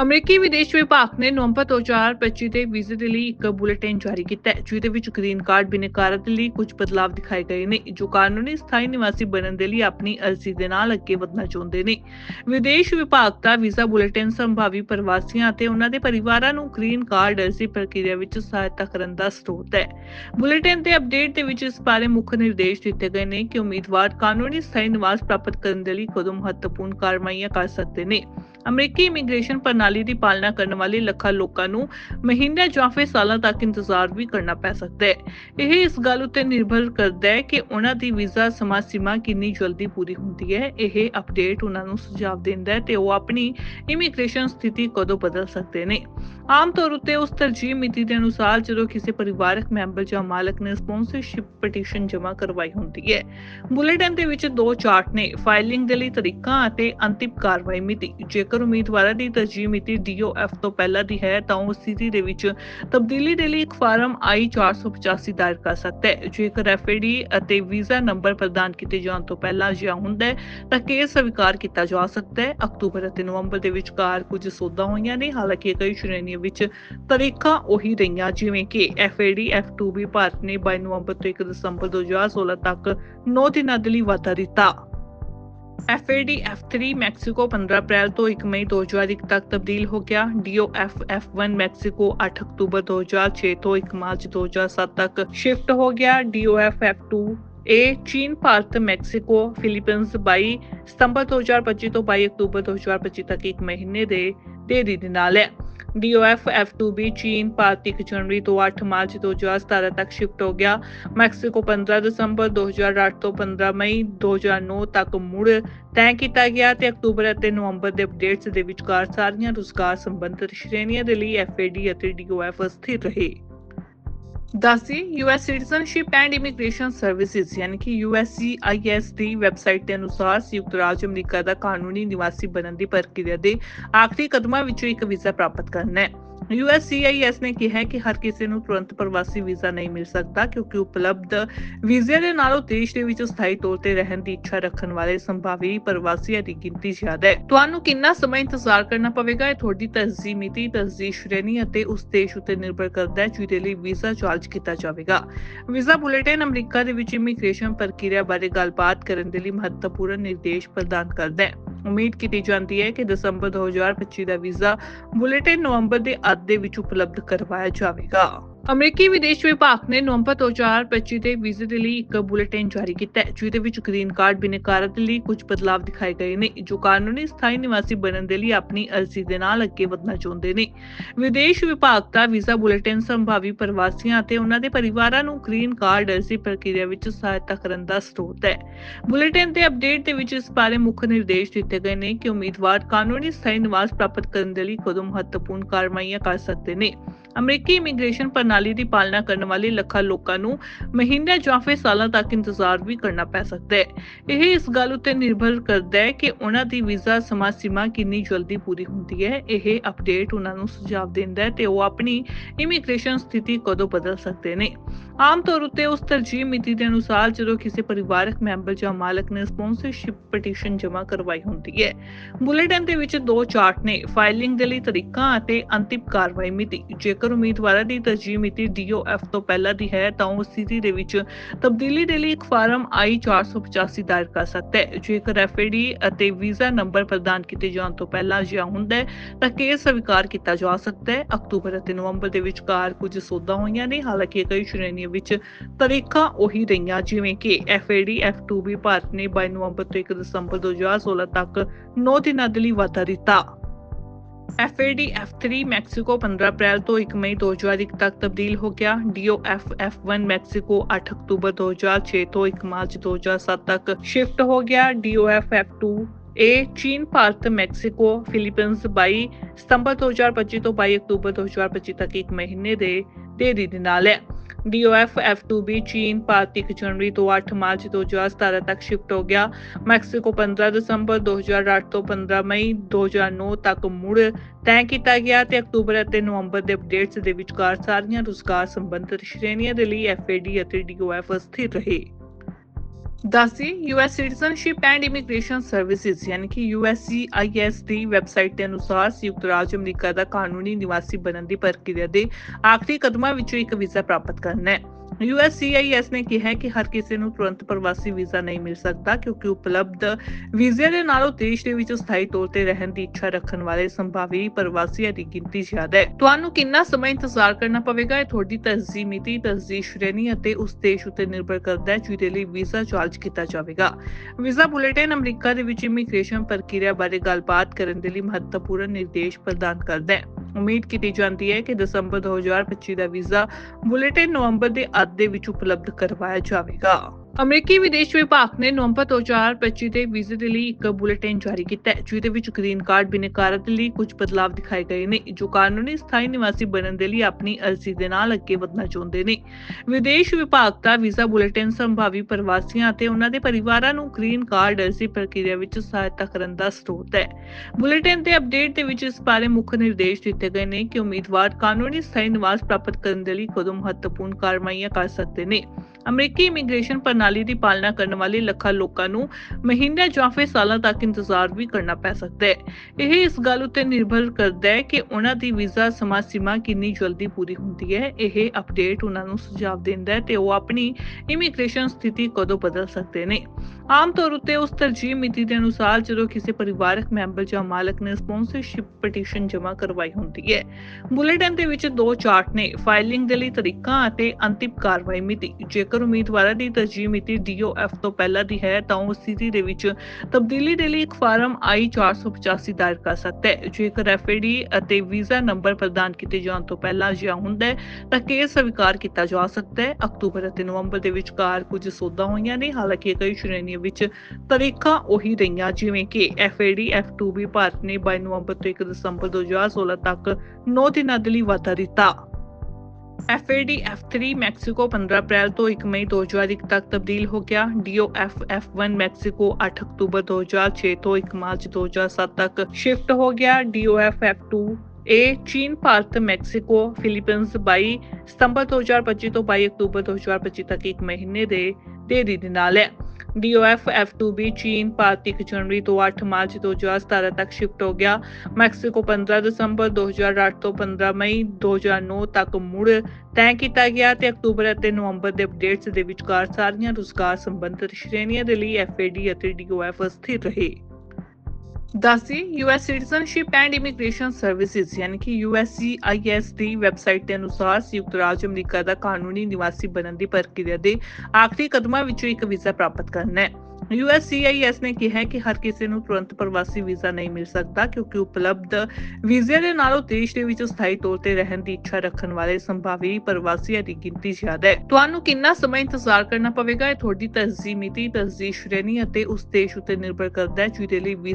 ਅਮਰੀਕੀ ਵਿਦੇਸ਼ ਵਿਭਾਗ ਨੇ ਨਵੰਬਰ 2025 ਦੇ ਵੀਜ਼ੇ ਦੇ ਲਈ ਇੱਕ ਬੁਲੇਟਿਨ ਜਾਰੀ ਕੀਤਾ ਹੈ, ਜਿਹਦੇ ਵਿੱਚ ਗ੍ਰੀਨ ਕਾਰਡ ਬਿਨੇਕਾਰਾਂ ਦੇ ਲਈ ਕੁਝ ਬਦਲਾਅ ਦਿਖਾਏ ਗਏ ਨੇ, ਜੋ ਕਾਨੂੰਨੀ ਸਥਾਈ ਨਿਵਾਸੀ ਬਣਨ ਦੇ ਲਈ ਆਪਣੀ ਅਰਜ਼ੀ ਦੇ ਨਾਲ ਅੱਗੇ ਵਧਣਾ ਚਾਹੁੰਦੇ ਨੇ। ਵਿਦੇਸ਼ ਵਿਭਾਗ ਦਾ ਵੀਜ਼ਾ ਬੁਲੇਟਿਨ ਸੰਭਾਵੀ ਪ੍ਰਵਾਸੀਆਂ ਅਤੇ ਉਹਨਾਂ ਦੇ ਪਰਿਵਾਰਾਂ ਨੂੰ ਗ੍ਰੀਨ ਕਾਰਡ ਅਰਜ਼ੀ ਪ੍ਰਕਿਰਿਆ ਵਿੱਚ ਸਹਾਇਤਾ ਕਰਨ ਦਾ ਸਰੋਤ ਹੈ। ਬੁਲੇਟਿਨ ਦੇ ਅਪਡੇਟ ਦੇ ਵਿੱਚ ਇਸ ਬਾਰੇ ਮੁੱਖ ਨਿਰਦੇਸ਼ ਦਿੱਤੇ ਗਏ ਨੇ ਕਿ ਉਮੀਦਵਾਰ ਕਾਨੂੰਨੀ ਸਥਾਈ ਨਿਵਾਸ ਪ੍ਰਾਪਤ ਕਰਨ ਦੇ ਲਈ ਕਦੋਂ ਮਹੱਤਵਪੂਰਨ ਕਾਰਵਾਈਆਂ ਕਰ ਸਕਦੇ ਨੇ। ਅਮਰੀਕੀ ਇਮੀਗ੍ਰੇਸ਼ਨ ਪ੍ਰਣਾਲੀ ਦੀ ਪਾਲਣਾ ਕਰਨ ਵਾਲੇ ਲੱਖਾਂ ਲੋਕਾਂ ਨੂੰ ਮਹੀਨਿਆਂ ਜਾਂ ਫਿਰ ਸਾਲਾਂ ਤੱਕ ਇੰਤਜ਼ਾਰ ਵੀ ਕਰਨਾ ਪੈ ਸਕਦਾ ਹੈ। ਇਹ ਇਸ ਗੱਲ ਉੱਤੇ ਨਿਰਭਰ ਕਰਦਾ ਹੈ ਕਿ ਉਹਨਾਂ ਦੀ ਵੀਜ਼ਾ ਸਮਾਂ ਸੀਮਾ ਕਿੰਨੀ ਜਲਦੀ ਪੂਰੀ ਹੁੰਦੀ ਹੈ। ਇਹ ਅਪਡੇਟ ਉਹਨਾਂ ਨੂੰ ਸੁਝਾਅ ਦਿੰਦਾ ਹੈ ਤੇ ਉਹ ਆਪਣੀ ਇਮੀਗ੍ਰੇਸ਼ਨ ਸਥਿਤੀ ਕਦੋਂ ਬਦਲ ਸਕਦੇ ਨੇ। ਆਮ ਤੌਰ ਉੱਤੇ ਉਸ ਤਰਜੀਹ ਮਿਤੀ ਦੇ ਅਨੁਸਾਰ ਜਦੋਂ ਕਿਸੇ ਪਰਿਵਾਰਕ ਮੈਂਬਰ ਜਾਂ ਮਾਲਕ ਨੇ ਸਪਾਂਸਰਸ਼ਿਪ ਪਟੀਸ਼ਨ ਜਮ੍ਹਾਂ ਕਰਵਾਈ ਹੁੰਦੀ ਹੈ, ਬੁਲੇਟਿਨ ਦੇ ਵਿੱਚ ਦੋ ਚਾਰਟ ਨੇ ਫਾਈਲਿੰਗ ਦੇ ਲਈ ਤਰੀਕਾ ਅਤੇ ਅੰਤਿਮ ਕਾਰਵਾਈ ਮਿਤੀ। ਜੇਕਰ ਉਮੀਦਵਾਰਾਂ ਦੀ ਤਰਜੀਹ ਮਿਤੀ ਡੀਓਐਫ ਤੋਂ ਪਹਿਲਾਂ ਦੀ ਹੈ, ਤਾਂ ਉਹ ਸਥਿਤੀ ਦੇ ਵਿੱਚ ਤਬਦੀਲੀ ਦੇ ਲਈ ਇੱਕ ਫਾਰਮ ਆਈ 485 ਦਾਇਰ ਕਰ ਸਕਦਾ ਹੈ। ਜੇਕਰ ਐਫਏਡੀ ਅਤੇ ਵੀਜ਼ਾ ਨੰਬਰ ਪ੍ਰਦਾਨ ਕੀਤੇ ਜਾਣ ਤੋਂ ਪਹਿਲਾਂ ਜਿਹਾ ਹੁੰਦਾ ਹੈ, ਤਾਂ ਕੇਸ ਸਵੀਕਾਰ ਕੀਤਾ ਜਾ ਸਕਦਾ ਹੈ। ਅਕਤੂਬਰ ਅਤੇ ਨਵੰਬਰ ਦੇ ਵਿਚਕਾਰ ਕੁਝ ਸੋਧਾਂ ਹੋਈਆਂ ਨੇ, ਹਾਲਾਂਕਿ ਕਈ ਸ਼੍ਰੇਣੀ ਸ਼੍ਰੇਣੀਆਂ ਵਿੱਚ ਤਰੀਕਾ ਉਹੀ ਰਹੀਆਂ, ਜਿਵੇਂ ਕਿ ਐਫਏਡੀ F2B ਭਾਰਤ ਨੇ 22 ਨਵੰਬਰ ਤੋਂ 1 ਦਸੰਬਰ 2016 ਤੱਕ 9 ਦਿਨਾਂ ਦੇ ਲਈ ਵਾਧਾ ਦਿੱਤਾ। FAD F3 ਮੈਕਸੀਕੋ 15 ਅਪ੍ਰੈਲ ਤੋਂ 1 ਮਈ 2021 ਤੱਕ ਤਬਦੀਲ ਹੋ ਗਿਆ। DOF F1 ਮੈਕਸੀਕੋ 8 ਅਕਤੂਬਰ 2006 ਤੋਂ 1 ਮਾਰਚ 2007 ਤੱਕ ਸ਼ਿਫਟ ਹੋ ਗਿਆ। DOF F2 ਇਹ ਚੀਨ, ਭਾਰਤ, ਮੈਕਸੀਕੋ ਫਿਲੀਪੀਨਜ਼ 22 ਸਤੰਬਰ 2025 ਤੋਂ 22 ਅਕਤੂਬਰ 2025 ਤੱਕ ਇੱਕ ਮਹੀਨੇ ਦੇ ਦੇਰੀ ਦੇ ਨਾਲ ਹੈ। DOF F2B ਚੀਨ, ਭਾਰਤ 1 ਜਨਵਰੀ ਤੋਂ 8 ਮਾਰਚ 2017 ਤੱਕ ਸ਼ਿਫਟ ਹੋ ਗਿਆ। ਮੈਕਸੀਕੋ 15 ਦਸੰਬਰ 2008 ਤੋਂ 15 ਮਈ 2009 ਤੱਕ ਮੁੜ ਤੈਅ ਕੀਤਾ ਗਿਆ ਤੇ ਅਕਤੂਬਰ ਅਤੇ ਨਵੰਬਰ ਦੇ ਅਪਡੇਟਸ ਦੇ ਵਿਚਕਾਰ ਸਾਰੀਆਂ ਰੁਜ਼ਗਾਰ ਸੰਬੰਧਿਤ ਸ਼੍ਰੇਣੀਆਂ ਦੇ ਲਈ FAD ਅਤੇ DOF ਸਥਿਰ ਰਹੇ। ਦੱਸੀ US citizenship and immigration services ਯਾਨੀ ਕਿ USCIS ਦੀ ਵੈਬਸਾਈਟ ਦੇ ਅਨੁਸਾਰ ਸੰਯੁਕਤ ਰਾਜ ਅਮਰੀਕਾ ਦਾ ਕਾਨੂੰਨੀ ਨਿਵਾਸੀ ਬਣਨ ਦੀ ਪ੍ਰਕਿਰਿਆ ਦੇ ਆਖਰੀ ਕਦਮਾਂ ਵਿੱਚੋਂ ਇੱਕ ਵੀਜ਼ਾ ਪ੍ਰਾਪਤ ਕਰਨਾ ਹੈ। USCIS ਨੇ ਕਿਹਾ ਕਿ ਹਰ ਕਿਸੇ ਨੂੰ ਤੁਰੰਤ ਪ੍ਰਵਾਸੀ ਵੀਜ਼ਾ ਨਹੀਂ ਮਿਲ ਸਕਦਾ ਕਿਉਂਕਿ ਉਪਲਬਧ ਵੀਜ਼ੇ ਦੇ ਨਾਲੋਂ ਦੇਸ਼ ਦੇ ਵਿੱਚ ਸਥਾਈ ਤੌਰ ਤੇ ਰਹਿਣ ਦੀ ਇੱਛਾ ਰੱਖਣ ਵਾਲੇ ਸੰਭਾਵੀ ਪ੍ਰਵਾਸੀਆਂ ਦੀ ਗਿਣਤੀ ਜ਼ਿਆਦਾ ਹੈ। ਤੁਹਾਨੂੰ ਕਿੰਨਾ ਸਮਾਂ ਇੰਤਜ਼ਾਰ ਕਰਨਾ ਪਵੇਗਾ? ਇਹ ਤੁਹਾਡੀ ਤਰਜੀਹ ਮਿਤੀ, ਤਰਜੀਹ ਸ਼੍ਰੇਣੀ ਅਤੇ ਉਸ ਦੇਸ਼ ਉੱਤੇ ਨਿਰਭਰ ਕਰਦਾ ਹੈ ਜਿਹਦੇ ਲਈ ਵੀਜ਼ਾ ਚਾਰਜ ਕੀਤਾ ਜਾਵੇਗਾ। ਵੀਜ਼ਾ ਬੁਲੇਟਿਨ ਅਮਰੀਕਾ ਦੇ ਵਿੱਚ ਇਮੀਗ੍ਰੇਸ਼ਨ ਪ੍ਰਕਿਰਿਆ ਬਾਰੇ ਗੱਲਬਾਤ ਕਰਨ ਦੇ ਲਈ ਮਹੱਤਵਪੂਰਨ ਨਿਰਦੇਸ਼ ਪ੍ਰਦਾਨ ਕਰਦਾ ਹੈ। ਉਮੀਦ ਕੀਤੀ ਜਾਂਦੀ ਹੈ ਕਿ ਦਸੰਬਰ 2025 ਦਾ ਵੀਜ਼ਾ ਬੁਲੇਟਿਨ ਨਵੰਬਰ ਦੇ ਅੱਧ ਦੇ ਵਿੱਚ ਉਪਲਬਧ ਕਰਵਾਇਆ ਜਾਵੇਗਾ। ਅਮਰੀਕੀ ਵਿਦੇਸ਼ ਵਿਭਾਗ ਨੇ ਨਵੰਬਰ 2025 ਦੇ ਵੀਜ਼ੇ ਦੇ ਲਈ ਇੱਕ ਬੁਲੇਟਿਨ ਜਾਰੀ ਕੀਤਾ ਹੈ, ਜਿਹਦੇ ਵਿੱਚ ਗ੍ਰੀਨ ਕਾਰਡ ਬਿਨੇਕਾਰਾਂ ਦੇ ਲਈ ਕੁਝ ਬਦਲਾਅ ਦਿਖਾਏ ਗਏ ਨੇ, ਜੋ ਕਾਨੂੰਨੀ ਸਥਾਈ ਨਿਵਾਸੀ ਬਣਨ ਦੇ ਲਈ ਆਪਣੀ ਅਰਜ਼ੀ ਦੇ ਨਾਲ ਅੱਗੇ ਵਧਣਾ ਚਾਹੁੰਦੇ ਨੇ। ਵਿਦੇਸ਼ ਵਿਭਾਗ ਦਾ ਵੀਜ਼ਾ ਬੁਲੇਟਿਨ ਸੰਭਾਵੀ ਪ੍ਰਵਾਸੀਆਂ ਅਤੇ ਉਹਨਾਂ ਦੇ ਪਰਿਵਾਰਾਂ ਨੂੰ ਗ੍ਰੀਨ ਕਾਰਡ ਅਰਜ਼ੀ ਪ੍ਰਕਿਰਿਆ ਵਿੱਚ ਸਹਾਇਤਾ ਕਰਨ ਦਾ ਸਰੋਤ ਹੈ। ਬੁਲੇਟਿਨ ਦੇ ਅਪਡੇਟ ਦੇ ਵਿੱਚ ਇਸ ਬਾਰੇ ਮੁੱਖ ਨਿਰਦੇਸ਼ ਦਿੱਤੇ ਗਏ ਨੇ ਕਿ ਉਮੀਦਵਾਰ ਕਾਨੂੰਨੀ ਸਥਾਈ ਨਿਵਾਸ ਪ੍ਰਾਪਤ ਕਰਨ ਦੇ ਲਈ ਕਦੋਂ ਮਹੱਤਵਪੂਰਨ ਕਾਰਵਾਈਆਂ ਕਰ ਸਕਦੇ ਨੇ। ਅਮਰੀਕੀ ਇਮੀਗ੍ਰੇਸ਼ਨ ਪ੍ਰਣਾਲੀ ਦੀ ਪਾਲਣਾ ਕਰਨ ਵਾਲੇ ਲੱਖਾਂ ਲੋਕਾਂ ਨੂੰ ਮਹੀਨਿਆਂ ਜਾਂ ਫਿਰ ਸਾਲਾਂ ਤੱਕ ਇੰਤਜ਼ਾਰ ਵੀ ਕਰਨਾ ਪੈ ਸਕਦਾ ਹੈ। ਇਹ ਇਸ ਗੱਲ ਉੱਤੇ ਨਿਰਭਰ ਕਰਦਾ ਹੈ ਕਿ ਉਹਨਾਂ ਦੀ ਵੀਜ਼ਾ ਸਮਾਂ ਸੀਮਾ ਕਿੰਨੀ ਜਲਦੀ ਪੂਰੀ ਹੁੰਦੀ ਹੈ। ਇਹ ਅਪਡੇਟ ਉਹਨਾਂ ਨੂੰ ਸੁਝਾਅ ਦਿੰਦਾ ਹੈ ਤੇ ਉਹ ਆਪਣੀ ਇਮੀਗ੍ਰੇਸ਼ਨ ਸਥਿਤੀ ਕਦੋਂ ਬਦਲ ਸਕਦੇ ਨੇ। ਆਮ ਤੌਰ ਉੱਤੇ ਉਸ ਤਰਜੀਹ ਮਿਤੀ ਦੇ ਅਨੁਸਾਰ ਜਦੋਂ ਕਿਸੇ ਪਰਿਵਾਰਕ ਮੈਂਬਰ ਜਾਂ ਮਾਲਕ ਨੇ ਸਪਾਂਸਰਸ਼ਿਪ ਪਟੀਸ਼ਨ ਜਮ੍ਹਾਂ ਕਰਵਾਈ ਹੁੰਦੀ ਹੈ, ਬੁਲੇਟਿਨ ਦੇ ਵਿੱਚ ਦੋ ਚਾਰਟ ਨੇ ਫਾਈਲਿੰਗ ਦੇ ਲਈ ਤਰੀਕਾ ਅਤੇ ਅੰਤਿਮ ਕਾਰਵਾਈ ਮਿਤੀ। ਜੇਕਰ ਉਮੀਦਵਾਰਾਂ ਦੀ ਤਰਜੀਹ ਮਿਤੀ DOF ਤੋਂ ਪਹਿਲਾਂ ਦੀ ਹੈ, ਤਾਂ ਉਹ ਸਥਿਤੀ ਦੇ ਵਿੱਚ ਤਬਦੀਲੀ ਦੇ ਲਈ ਇੱਕ ਫਾਰਮ I 485 ਦਾਇਰ ਕਰ ਸਕਦਾ ਹੈ। ਜੇਕਰ FAD ਅਤੇ ਵੀਜ਼ਾ ਨੰਬਰ ਪ੍ਰਦਾਨ ਕੀਤੇ ਜਾਣ ਤੋਂ ਪਹਿਲਾਂ ਜਿਹਾ ਹੁੰਦਾ ਹੈ, ਤਾਂ ਕੇਸ ਸਵੀਕਾਰ ਕੀਤਾ ਜਾ ਸਕਦਾ ਹੈ। ਅਕਤੂਬਰ ਅਤੇ ਨਵੰਬਰ ਦੇ ਵਿਚਕਾਰ ਕੁਝ ਸੋਧਾਂ ਹੋਈਆਂ ਨੇ, ਹਾਲਾਂਕਿ ਕਈ ਸ਼੍ਰੇਣੀ ਸ਼੍ਰੇਣੀਆਂ ਵਿੱਚ ਤਰੀਕਾ ਉਹੀ ਰਹੀਆਂ, ਜਿਵੇਂ ਕਿ FAD F2B ਭਾਰਤ ਨੇ 22 ਨਵੰਬਰ ਤੋਂ 1 ਦਸੰਬਰ 2016 ਤੱਕ 9 ਦਿਨਾਂ ਦੇ ਲਈ ਵਾਧਾ ਦਿੱਤਾ। FAD F3 ਮੈਕਸੀਕੋ 15 ਅਪ੍ਰੈਲ ਤੋਂ 1 ਮਈ 2021 ਤੱਕ ਤਬਦੀਲ ਹੋ ਗਿਆ। DOF F1 ਮੈਕਸੀਕੋ 8 ਅਕਤੂਬਰ 2006 ਤੋਂ 1 ਮਾਰਚ 2007 ਤੱਕ ਸ਼ਿਫਟ ਹੋ ਗਿਆ। DOF F2 ਇਹ ਚੀਨ, ਭਾਰਤ, ਮੈਕਸੀਕੋ ਫਿਲੀਪੀਨਜ਼ 22 ਸਤੰਬਰ 2025 ਤੋਂ 22 ਅਕਤੂਬਰ 2025 ਤੱਕ ਇੱਕ ਮਹੀਨੇ ਦੇ ਦੇਰੀ ਦੇ ਨਾਲ ਹੈ। DOF F2B ਚੀਨ, ਭਾਰਤ 1 ਜਨਵਰੀ ਤੋਂ 8 ਮਾਰਚ 2017 ਤੱਕ ਸ਼ਿਫਟ ਹੋ ਗਿਆ। ਮੈਕਸੀਕੋ 15 ਦਸੰਬਰ 2008 ਤੋਂ 15 ਮਈ 2009 ਤੱਕ ਮੁੜ ਤੈਅ ਕੀਤਾ ਗਿਆ ਤੇ ਅਕਤੂਬਰ ਅਤੇ ਨਵੰਬਰ ਦੇ ਅਪਡੇਟਸ ਦੇ ਵਿਚਕਾਰ ਸਾਰੀਆਂ ਰੁਜ਼ਗਾਰ ਸੰਬੰਧਿਤ ਸ਼੍ਰੇਣੀਆਂ ਦੇ ਲਈ FAD ਅਤੇ DOF ਸਥਿਰ ਰਹੇ। ਦੱਸੀ US citizenship and immigration services ਯਾਨੀ ਕਿ USCIS ਦੀ ਵੈਬਸਾਈਟ ਦੇ ਅਨੁਸਾਰ ਸੰਯੁਕਤ ਰਾਜ ਅਮਰੀਕਾ ਦਾ ਕਾਨੂੰਨੀ ਨਿਵਾਸੀ ਬਣਨ ਦੀ ਪ੍ਰਕਿਰਿਆ ਦੇ ਆਖਰੀ ਕਦਮਾਂ ਵਿੱਚੋਂ ਇੱਕ ਵੀਜ਼ਾ ਪ੍ਰਾਪਤ ਕਰਨਾ ਹੈ। USCIS ਨੇ ਕਿਹਾ ਕਿ ਹਰ ਕਿਸੇ ਨੂੰ ਤੁਰੰਤ ਪ੍ਰਵਾਸੀ ਵੀਜ਼ਾ ਨਹੀਂ ਮਿਲ ਸਕਦਾ ਕਿਉਂਕਿ ਉਪਲਬਧ ਵੀਜ਼ੇ ਦੇ ਨਾਲੋਂ ਦੇਸ਼ ਦੇ ਵਿੱਚ ਸਥਾਈ ਤੌਰ ਤੇ ਰਹਿਣ ਦੀ ਇੱਛਾ ਰੱਖਣ ਵਾਲੇ ਸੰਭਾਵੀ ਪ੍ਰਵਾਸੀਆਂ ਦੀ ਗਿਣਤੀ ਜ਼ਿਆਦਾ ਹੈ। ਤੁਹਾਨੂੰ ਕਿੰਨਾ ਸਮਾਂ ਇੰਤਜ਼ਾਰ ਕਰਨਾ ਪਵੇਗਾ? ਇਹ ਤੁਹਾਡੀ ਤਰਜੀਹ ਮਿਤੀ, ਤਰਜੀਹ ਸ਼੍ਰੇਣੀ ਅਤੇ ਉਸ ਦੇਸ਼ ਉੱਤੇ ਨਿਰਭਰ ਕਰਦਾ ਹੈ ਜਿਹਦੇ ਲਈ ਵੀਜ਼ਾ ਚਾਰਜ ਕੀਤਾ ਜਾਵੇਗਾ। ਵੀਜ਼ਾ ਬੁਲੇਟਿਨ ਅਮਰੀਕਾ ਦੇ ਵਿੱਚ ਇਮੀਗ੍ਰੇਸ਼ਨ ਪ੍ਰਕਿਰਿਆ ਬਾਰੇ ਗੱਲਬਾਤ ਕਰਨ ਦੇ ਲਈ ਮਹੱਤਵਪੂਰਨ ਨਿਰਦੇਸ਼ ਪ੍ਰਦਾਨ ਕਰਦਾ ਹੈ। ਉਮੀਦ ਕੀਤੀ ਜਾਂਦੀ ਹੈ ਕਿ ਦਸੰਬਰ 2025 ਦਾ ਵੀਜ਼ਾ ਬੁਲੇਟਿਨ ਨਵੰਬਰ ਦੇ ਅੱਧ ਦੇ ਵਿੱਚ ਉਪਲਬਧ ਕਰਵਾਇਆ ਜਾਵੇਗਾ। ਅਮਰੀਕੀ ਵਿਦੇਸ਼ ਵਿਭਾਗ ਨੇ ਨਵੰਬਰ 2025 ਦੇ ਵੀਜ਼ੇ ਦੇ ਲਈ ਇੱਕ ਬੁਲੇਟਿਨ ਜਾਰੀ ਕੀਤਾ ਹੈ, ਜਿਹਦੇ ਵਿੱਚ ਗ੍ਰੀਨ ਕਾਰਡ ਬਿਨੇਕਾਰਾਂ ਲਈ ਕੁਝ ਬਦਲਾਅ ਦਿਖਾਏ ਗਏ ਨੇ, ਜੋ ਕਾਨੂੰਨੀ ਸਥਾਈ ਨਿਵਾਸੀ ਬਣਨ ਦੇ ਲਈ ਆਪਣੀ ਅਰਜ਼ੀ ਦੇ ਨਾਲ ਅੱਗੇ ਵਧਣਾ ਚਾਹੁੰਦੇ ਨੇ। ਵਿਦੇਸ਼ ਵਿਭਾਗ ਦਾ ਵੀਜ਼ਾ ਬੁਲੇਟਿਨ ਸੰਭਾਵੀ ਪ੍ਰਵਾਸੀਆਂ ਅਤੇ ਉਹਨਾਂ ਦੇ ਪਰਿਵਾਰਾਂ ਨੂੰ ਗ੍ਰੀਨ ਕਾਰਡ ਅਰਜ਼ੀ ਪ੍ਰਕਿਰਿਆ ਵਿੱਚ ਸਹਾਇਤਾ ਕਰਨ ਦਾ ਸਰੋਤ ਹੈ। ਬੁਲੇਟਿਨ ਦੇ ਅਪਡੇਟ ਦੇ ਵਿੱਚ ਇਸ ਬਾਰੇ ਮੁੱਖ ਨਿਰਦੇਸ਼ ਦਿੱਤੇ ਗਏ ਨੇ ਕਿ ਉਮੀਦਵਾਰ ਕਾਨੂੰਨੀ ਸਥਾਈ ਨਿਵਾਸ ਪ੍ਰਾਪਤ ਕਰਨ ਦੇ ਲਈ ਕਦੋਂ ਮਹੱਤਵਪੂਰਨ ਕਾਰਵਾਈਆਂ ਕਰ ਸਕਦੇ ਨੇ। ਅਮਰੀਕੀ ਇਮੀਗ੍ਰੇਸ਼ਨ ਪ੍ਰਣਾਲੀ ਦੀ ਪਾਲਣਾ ਕਰਨ ਵਾਲੇ ਲੱਖਾਂ ਲੋਕਾਂ ਨੂੰ ਮਹੀਨਿਆਂ ਜਾਂ ਫਿਰ ਸਾਲਾਂ ਤੱਕ ਇੰਤਜ਼ਾਰ ਵੀ ਕਰਨਾ ਪੈ ਸਕਦਾ ਹੈ। ਇਹ ਇਸ ਗੱਲ ਉੱਤੇ ਨਿਰਭਰ ਕਰਦਾ ਹੈ ਕਿ ਉਹਨਾਂ ਦੀ ਵੀਜ਼ਾ ਸਮਾਂ ਸੀਮਾ ਕਿੰਨੀ ਜਲਦੀ ਪੂਰੀ ਹੁੰਦੀ ਹੈ। ਇਹ ਅਪਡੇਟ ਉਹਨਾਂ ਨੂੰ ਸੁਝਾਅ ਦਿੰਦਾ ਹੈ ਤੇ ਉਹ ਆਪਣੀ ਇਮੀਗ੍ਰੇਸ਼ਨ ਸਥਿਤੀ ਕਦੋਂ ਬਦਲ ਸਕਦੇ ਨੇ? ਆਮ ਤੌਰ ਉੱਤੇ ਉਸ ਤਰਜੀਹ ਮਿਤੀ ਦੇ ਅਨੁਸਾਰ ਜਦੋਂ ਕਿਸੇ ਪਰਿਵਾਰਕ ਮੈਂਬਰ ਜਾਂ ਮਾਲਕ ਨੇ ਸਪਾਂਸਰਸ਼ਿਪ ਪਟੀਸ਼ਨ ਜਮ੍ਹਾਂ ਕਰਵਾਈ ਹੁੰਦੀ ਹੈ, ਬੁਲੇਟਿਨ ਦੇ ਵਿੱਚ ਦੋ ਚਾਰਟ ਨੇ ਫਾਈਲਿੰਗ ਦੇ ਲਈ ਤਰੀਕਾ ਅਤੇ ਅੰਤਿਮ ਕਾਰਵਾਈ ਮਿਤੀ। ਜੇਕਰ ਉਮੀਦਵਾਰਾਂ ਦੀ ਤਰਜੀਹ ਮਿਤੀ DOF ਤੋਂ ਪਹਿਲਾਂ ਦੀ ਹੈ, ਤਾਂ ਉਹ ਸਥਿਤੀ ਦੇ ਵਿੱਚ ਤਬਦੀਲੀ ਦੇ ਲਈ ਇੱਕ ਫਾਰਮ I-485 ਦਾਇਰ ਕਰ ਸਕਦਾ ਹੈ। ਜੇਕਰ FAD ਅਤੇ ਵੀਜ਼ਾ ਨੰਬਰ ਪ੍ਰਦਾਨ ਕੀਤੇ ਜਾਣ ਤੋਂ ਪਹਿਲਾਂ ਜਿਹਾ ਹੁੰਦਾ ਹੈ, ਤਾਂ ਕੇਸ ਸਵੀਕਾਰ ਕੀਤਾ ਜਾ ਸਕਦਾ ਹੈ। ਅਕਤੂਬਰ ਅਤੇ ਨਵੰਬਰ ਦੇ ਵਿਚਕਾਰ ਕੁਝ ਸੋਧਾਂ ਹੋਈਆਂ ਨੇ, ਹਾਲਾਂਕਿ ਕਈ ਸ਼੍ਰੇਣੀ ਸ਼੍ਰੇਣੀਆਂ ਵਿੱਚ ਤਰੀਕਾਂ ਉਹੀ ਰਹੀਆਂ, ਜਿਵੇਂ ਕਿ FAD F2B ਭਾਰਤ ਨੇ 22 ਨਵੰਬਰ ਤੋਂ 1 ਦਸੰਬਰ 2016 ਤੱਕ 9 ਦਿਨਾਂ ਦੇ ਲਈ ਵਾਧਾ ਦਿੱਤਾ। FAD F3 ਮੈਕਸੀਕੋ 15 ਅਪ੍ਰੈਲ ਤੋਂ 1 ਮਈ 2001 ਤੱਕ ਤਬਦੀਲ ਹੋ ਗਿਆ। DOF F1 ਮੈਕਸੀਕੋ 8 ਅਕਤੂਬਰ 2006 ਤੋਂ 1 ਮਾਰਚ 2007 ਤੱਕ ਸ਼ਿਫਟ ਹੋ ਗਿਆ। DOF F2 ਇਹ ਚੀਨ, ਭਾਰਤ, ਮੈਕਸੀਕੋ ਫਿਲੀਪੀਨਜ਼ 22 ਸਤੰਬਰ 2025 ਤੋਂ 22 ਅਕਤੂਬਰ 2025 ਤੱਕ ਇੱਕ ਮਹੀਨੇ ਦੇ ਦੇਰੀ ਦੇ ਨਾਲ ਹੈ। DOF F2B ਚੀਨ ਭਾਰਤ 1 ਜਨਵਰੀ ਤੋਂ 8 ਮਾਰਚ 2017 ਤੱਕ ਸ਼ਿਫਟ ਹੋ ਗਿਆ। ਮੈਕਸੀਕੋ 15 ਦਸੰਬਰ 2008 ਤੋਂ 15 ਮਈ 2009 ਤੱਕ ਮੁੜ ਤੈਅ ਕੀਤਾ ਗਿਆ ਤੇ ਅਕਤੂਬਰ ਅਤੇ ਨਵੰਬਰ ਦੇ ਅਪਡੇਟਸ ਦੇ ਵਿਚਕਾਰ ਸਾਰੀਆਂ ਰੁਜ਼ਗਾਰ ਸੰਬੰਧਿਤ ਸ਼੍ਰੇਣੀਆਂ ਦੇ ਲਈ FAD ਅਤੇ DOF ਸਥਿਰ ਰਹੇ। ਦੱਸੀ US citizenship and immigration services ਯਾਨੀ ਕਿ USCIS ਦੀ ਵੈਬਸਾਈਟ ਦੇ ਅਨੁਸਾਰ ਸੰਯੁਕਤ ਰਾਜ ਅਮਰੀਕਾ ਦਾ ਕਾਨੂੰਨੀ ਨਿਵਾਸੀ ਬਣਨ ਦੀ ਪ੍ਰਕਿਰਿਆ ਦੇ ਆਖਰੀ ਕਦਮਾਂ ਵਿੱਚੋਂ ਇੱਕ ਵੀਜ਼ਾ ਪ੍ਰਾਪਤ ਕਰਨਾ ਹੈ। USCIS ਨੇ ਕਿਹਾ ਹੈ ਕਿ ਹਰ ਕਿਸੇ ਨੂੰ ਤੁਰੰਤ ਪ੍ਰਵਾਸੀ ਵੀਜ਼ਾ ਨਹੀਂ ਮਿਲ ਸਕਦਾ ਕਿਉਂਕਿ ਉਪਲਬਧ ਵੀਜ਼ੇ ਦੇ ਨਾਲੋਂ ਦੇਸ਼ ਦੇ ਵਿੱਚ ਸਥਾਈ ਤੌਰ ਤੇ ਰਹਿਣ ਦੀ ਇੱਛਾ ਰੱਖਣ ਵਾਲੇ ਸੰਭਾਵੀ ਪ੍ਰਵਾਸੀਆਂ ਦੀ ਗਿਣਤੀ ਜ਼ਿਆਦਾ ਹੈ। ਤੁਹਾਨੂੰ ਕਿੰਨਾ ਸਮਾਂ ਇੰਤਜ਼ਾਰ ਕਰਨਾ ਪਵੇਗਾ? ਇਹ ਤੁਹਾਡੀ ਤਰਜੀਹ ਮਿਤੀ, ਤਰਜੀਹ ਸ਼੍ਰੇਣੀ ਅਤੇ ਉਸ ਦੇਸ਼ ਉੱਤੇ ਨਿਰਭਰ ਕਰਦਾ ਹੈ, ਜਿਹਦੇ ਲਈ